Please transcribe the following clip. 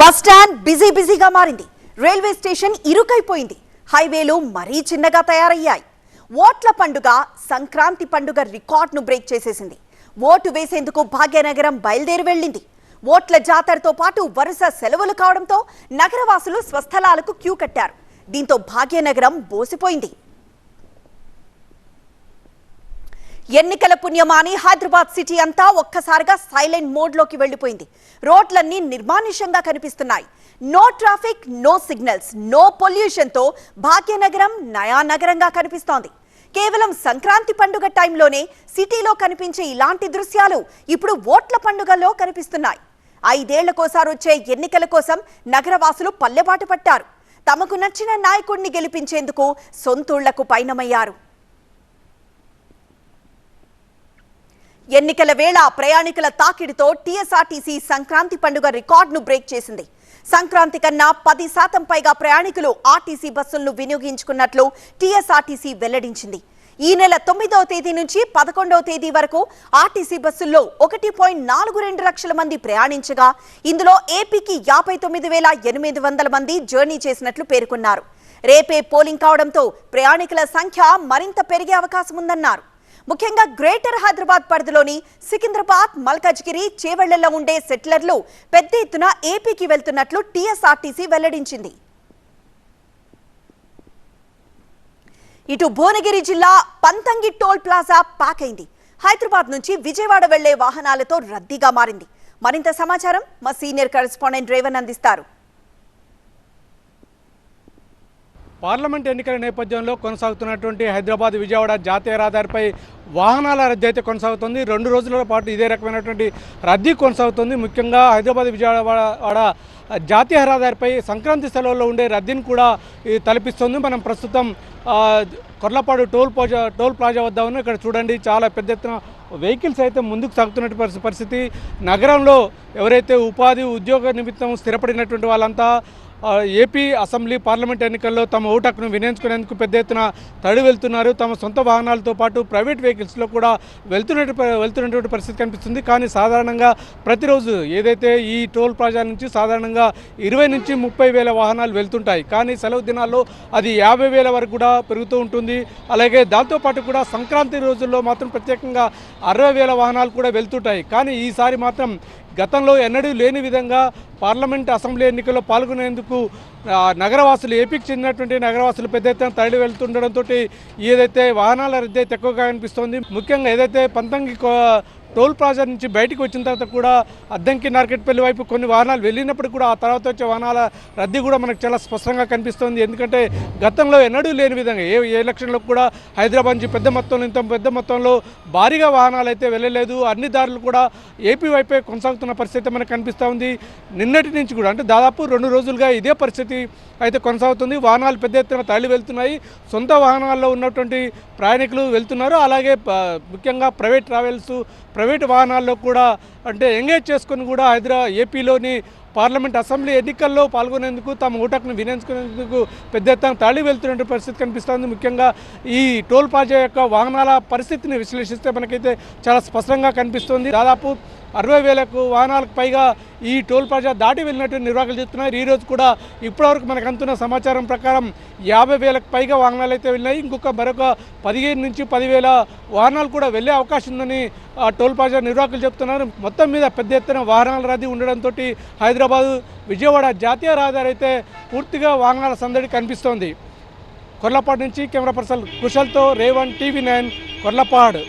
Bus stand busy బిజీగా మారింది. Railway station ఇరుకైపోయింది. హైవేలు మరీ చిన్నగా తయారయ్యాయి. ఓట్ల పండుగ సంక్రాంతి పండుగ రికార్డును బ్రేక్ చేసేసింది. ఓటు వేసేందుకు భాగ్యనగరం బయలుదేరి వెళ్ళింది. ఓట్ల జాతరతో పాటు వరుస సెలవులు కావడంతో నగరవాసులు స్వస్థలాలకు క్యూ కట్టారు. దీంతో భాగ్యనగరం బోసిపోయింది. ఎన్నికల పుణ్యమాని హైదరాబాద్ సిటీ అంతా ఒక్కసారిగా సైలెంట్ మోడ్లోకి వెళ్ళిపోయింది రోడ్లన్నీ నిర్మానుష్యంగా కనిపిస్తున్నాయి. No traffic no signals no పొల్యూషన్తో భాగ్యనగరం నయా నగరంగా కనిపిస్తోంది. కేవలం సంక్రాంతి పండుగ టైంలోనే సిటీలో కనిపించే ఇలాంటి దృశ్యాలు ఇప్పుడు ఓట్ల పండుగలో కనిపిస్తున్నాయి. ఐదేళ్ళకోసారి వచ్చే ఎన్నికల కోసం నగరవాసులు పల్లెబాటు పట్టారు. తమకు నచ్చిన నాయకుడిని గెలిపించేందుకు సొంతూళ్ళకు పయనమయ్యారు ఎన్నికల వేళ ప్రయాణికుల తాకిడితో టీఎస్ఆర్టీసీ సంక్రాంతి పండుగ రికార్డును బ్రేక్ చేసింది. సంక్రాంతి కన్నా పది శాతం పైగా ప్రయాణికులు ఆర్టీసీ బస్సులను వినియోగించుకున్నట్లు టీఎస్ఆర్టీసీ వెల్లడించింది. ఈ నెల తొమ్మిదవ తేదీ నుంచి పదకొండవ తేదీ వరకు ఆర్టీసీ బస్సుల్లో ఒకటి పాయింట్ నాలుగు రెండు లక్షల మంది ప్రయాణించగా ఇందులో ఏపీకి యాభై తొమ్మిది వేల ఎనిమిది వందల మంది జర్నీ చేసినట్లు పేర్కొన్నారు. రేపే పోలింగ్ కావడంతో ప్రయాణికుల సంఖ్య మరింత పెరిగే అవకాశం ఉందన్నారు ముఖ్యంగా గ్రేటర్ హైదరాబాద్ పరిధిలోని సికింద్రాబాద్ మల్కజ్గిరి చేవెళ్ళలో ఉండే సెటిలర్లు పెద్ద ఎత్తున ఏపీకి వెళ్తున్నట్లు టీఎస్ఆర్టీసీ వెల్లడించింది. ఇటు భువనగిరి జిల్లా పంతంగి టోల్ ప్లాజా ప్యాక్ అయింది. హైదరాబాద్ నుంచి విజయవాడ వెళ్ళే వాహనాలతో రద్దీగా మారింది. మరింత సమాచారం మా సీనియర్ కరెస్పాండెంట్ రేవన్ అందిస్తారు. పార్లమెంట్ ఎన్నికల నేపథ్యంలో కొనసాగుతున్నటువంటి హైదరాబాద్ విజయవాడ జాతీయ రహదారిపై వాహనాల రద్దీ అయితే కొనసాగుతుంది. రెండు రోజుల పాటు ఇదే రకమైనటువంటి రద్దీ కొనసాగుతుంది. ముఖ్యంగా హైదరాబాద్ విజయవాడ జాతీయ రహదారిపై సంక్రాంతి సెలవుల్లో ఉండే రద్దీని కూడా తలపిస్తుంది. మనం ప్రస్తుతం Korlapadu toll plaza toll plaza వద్ద ఉన్న. ఇక్కడ చూడండి చాలా పెద్ద ఎత్తున వెహికల్స్ అయితే ముందుకు సాగుతున్నటువంటి పరిస్థితి. నగరంలో ఎవరైతే ఉపాధి ఉద్యోగ నిమిత్తం స్థిరపడినటువంటి వాళ్ళంతా ఏపీ అసెంబ్లీ పార్లమెంట్ ఎన్నికల్లో తమ ఓటు హక్కును వినియోగించుకునేందుకు పెద్ద ఎత్తున తడి వెళ్తున్నారు. తమ సొంత వాహనాలతో పాటు ప్రైవేట్ వెహికల్స్లో కూడా వెళ్తున్నట్టు వెళ్తున్నటువంటి పరిస్థితి కనిపిస్తుంది. కానీ సాధారణంగా ప్రతిరోజు ఏదైతే ఈ టోల్ ప్లాజా నుంచి సాధారణంగా ఇరవై నుంచి ముప్పై వేల వాహనాలు వెళ్తుంటాయి. కానీ సెలవు దినాల్లో అది యాభై వేల వరకు కూడా పెరుగుతూ ఉంటుంది. అలాగే దాంతోపాటు కూడా సంక్రాంతి రోజుల్లో మాత్రం ప్రత్యేకంగా అరవై వేల వాహనాలు కూడా వెళ్తుంటాయి. కానీ ఈసారి మాత్రం గతంలో ఎన్నడూ లేని విధంగా పార్లమెంట్ అసెంబ్లీ ఎన్నికల్లో పాల్గొనేందుకు నగరవాసులు ఏపీకి చెందినటువంటి నగరవాసులు పెద్ద ఎత్తున తరలి వెళ్తుండడంతో ఏదైతే వాహనాల రద్దీ అయితే ఎక్కువగా అనిపిస్తోంది ముఖ్యంగా ఏదైతే పంతంగి కో- టోల్ ప్లాజా నుంచి బయటకు వచ్చిన తర్వాత కూడా అద్దంకి నార్కెట్పల్లి వైపు కొన్ని వాహనాలు వెళ్ళినప్పుడు కూడా ఆ తర్వాత వచ్చే వాహనాల రద్దీ కూడా మనకు చాలా స్పష్టంగా కనిపిస్తుంది. ఎందుకంటే గతంలో ఎన్నడూ లేని విధంగా ఏ ఏ ఎలక్షన్లో కూడా హైదరాబాద్ నుంచి పెద్ద మొత్తంలో ఇంత పెద్ద మొత్తంలో భారీగా వాహనాలు అయితే వెళ్ళలేదు. అన్ని దారులు కూడా ఏపీ వైపే కొనసాగుతున్న పరిస్థితి మనకు కనిపిస్తూ ఉంది. నిన్నటి నుంచి కూడా అంటే దాదాపు రెండు రోజులుగా ఇదే పరిస్థితి అయితే కొనసాగుతుంది. వాహనాలు పెద్ద ఎత్తున తరలి వెళ్తున్నాయి. సొంత వాహనాల్లో ఉన్నటువంటి ప్రయాణికులు వెళ్తున్నారు. అలాగే ముఖ్యంగా ప్రైవేట్ ట్రావెల్స్ ప్రైవేట్ వాహనాల్లో కూడా అంటే ఎంగేజ్ చేసుకొని కూడా హైదరాబాద్ ఏపీలోని పార్లమెంట్ అసెంబ్లీ ఎన్నికల్లో పాల్గొనేందుకు తమ ఓటకును వినియోగించుకునేందుకు పెద్ద ఎత్తున తరలి వెళ్తున్న పరిస్థితి కనిపిస్తోంది. ముఖ్యంగా ఈ టోల్ ప్లాజా యొక్క వాహనాల పరిస్థితిని విశ్లేషిస్తే మనకైతే చాలా స్పష్టంగా కనిపిస్తుంది. దాదాపు అరవై వేలకు వాహనాలకు పైగా ఈ టోల్ ప్లాజా దాటి వెళ్ళినట్టు నిర్వాహకులు చెప్తున్నారు. ఈరోజు కూడా ఇప్పటివరకు మనకు అందుతున్న సమాచారం ప్రకారం యాభై వేలకు పైగా వాహనాలు అయితే వెళ్ళినాయి. ఇంకొక మరొక పదిహేను నుంచి పదివేల వాహనాలు కూడా వెళ్ళే అవకాశం ఉందని ఆ టోల్ ప్లాజా నిర్వాహకులు చెప్తున్నారు. మొత్తం మీద పెద్ద ఎత్తున వాహనాల రద్దీ ఉండడంతో హైదరాబాద్ విజయవాడ జాతీయ రహదారి అయితే పూర్తిగా వాహనాల సందడి కనిపిస్తోంది. కొర్లపాడు నుంచి కెమెరా పర్సన్ కుశల్తో రేవన్ టీవీ నైన్ కొర్లపాడు.